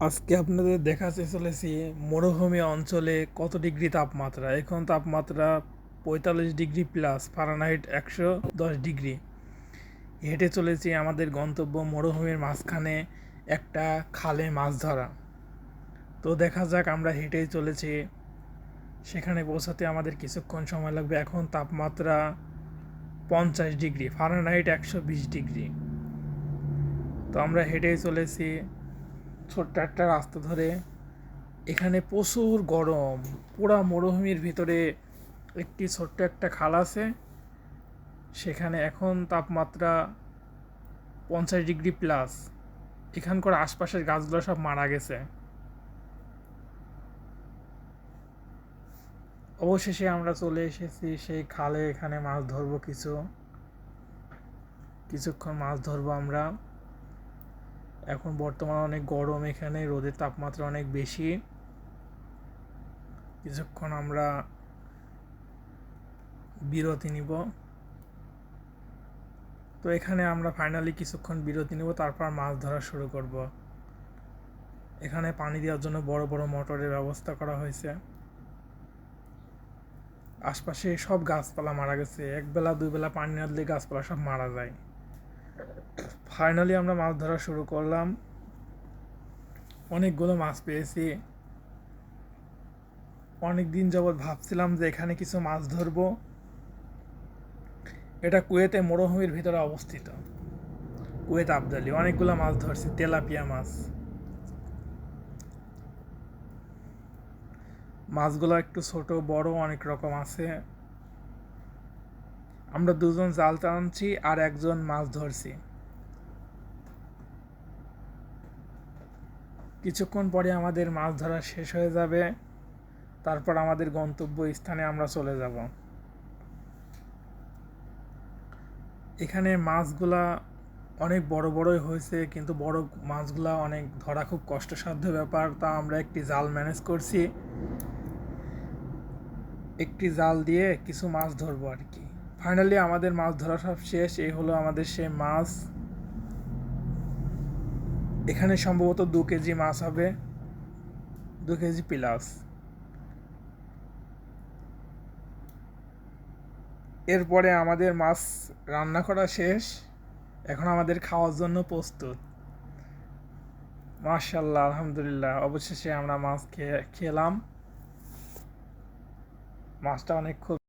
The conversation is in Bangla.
আজকে আপনাদের দেখাতে চলেছি মরুভূমি অঞ্চলে কত ডিগ্রি তাপমাত্রা? এখন তাপমাত্রা পঁয়তাল্লিশ ডিগ্রি প্লাস ফারেনহাইট একশো দশ ডিগ্রি। হেঁটে চলেছি আমাদের গন্তব্য মরুভূমির মাঝখানে একটা খালে মাছ ধরা। তো দেখা যাক আমরা হেঁটেই চলেছি। সেখানে পৌঁছাতে আমাদের কিছুক্ষণ সময় লাগবে। এখন তাপমাত্রা পঞ্চাশ ডিগ্রি ফারেনহাইট একশো বিশ ডিগ্রি। তো আমরা হেঁটেই চলেছি। ছোট্ট একটা রাস্তা ধরে এখানে প্রচুর গরম, পুরা মরুভূমির ভিতরে একটি ছোট্ট একটা খাল আছে। সেখানে এখন তাপমাত্রা পঞ্চাশ ডিগ্রি প্লাস। এখানকার আশপাশের গাছগুলো সব মারা গেছে। অবশেষে আমরা চলে এসেছি সেই খালে, এখানে মাছ ধরবো কিছু। কিছুক্ষণ মাছ ধরবো আমরা। এখন বর্তমানে অনেক গরম এখানে, রোদের তাপমাত্রা অনেক বেশি। কিছুক্ষণ আমরা বিরতি নিব। তো এখানে আমরা ফাইনালি কিছুক্ষণ বিরতি নিব, তারপর মাছ ধরা শুরু করব। এখানে পানি দেওয়ার জন্য বড় বড় মোটরের ব্যবস্থা করা হয়েছে। আশপাশে সব গাছপালা মারা গেছে। একবেলা দুই বেলা পানি না দিলে গাছপালা সব মারা যায়। ফাইনালি আমরা মাছ ধরা শুরু করলাম। অনেকগুলো মাছ পেয়েছি। অনেক দিন যাবৎ ভাবছিলাম যে এখানে কিছু মাছ ধরবো। এটা কুয়েতে মরুভূমির ভিতরে অবস্থিত। কুয়েত আবদালি, অনেকগুলো মাছ ধরছি, তেলাপিয়া মাছ। মাছগুলো একটু ছোট, বড়, অনেক রকম আছে। আমরা দুজন জাল টানছি আর একজন মাছ ধরছি। কিছুক্ষণ পরে আমাদের মাছ ধরা শেষ হয়ে যাবে। তারপর আমাদের গন্তব্য স্থানে আমরা চলে যাব। এখানে মাছগুলা অনেক বড় বড়ই হয়েছে, কিন্তু বড় মাছগুলা অনেক ধরা খুব কষ্টসাধ্য ব্যাপার, তা আমরা একটি জাল ম্যানেজ করছি। একটি জাল দিয়ে কিছু মাছ ধরবো আর কি। ফাইনালি আমাদের মাছ ধরা সব শেষ, এই হলো আমাদের সে মাছ। এখানে সম্ভবত দু কেজি মাছ হবে, দু কেজি প্লাস। এরপরে আমাদের মাছ রান্না করা শেষ। এখন আমাদের খাওয়ার জন্য প্রস্তুত। মার্শাল্লাহ আলহামদুলিল্লাহ, অবশেষে আমরা মাছ খেলাম মাছটা অনেক খুব